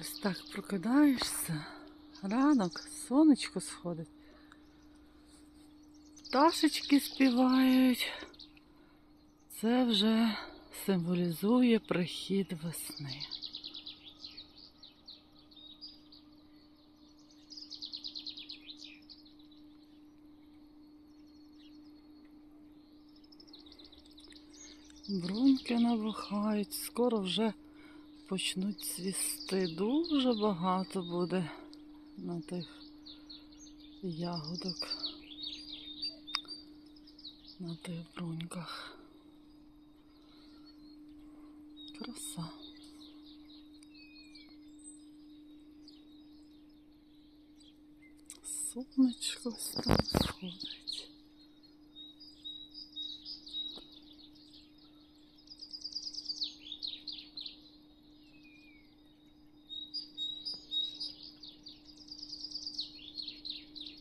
Ось так прокидаєшся. Ранок, сонечко сходить. Пташечки співають. Це вже символізує прихід весни. Бруньки набухають, скоро вже почнуть цвісти. Дуже багато буде на тих ягодок, на тих бруньках. Краса. Сонечко сходить.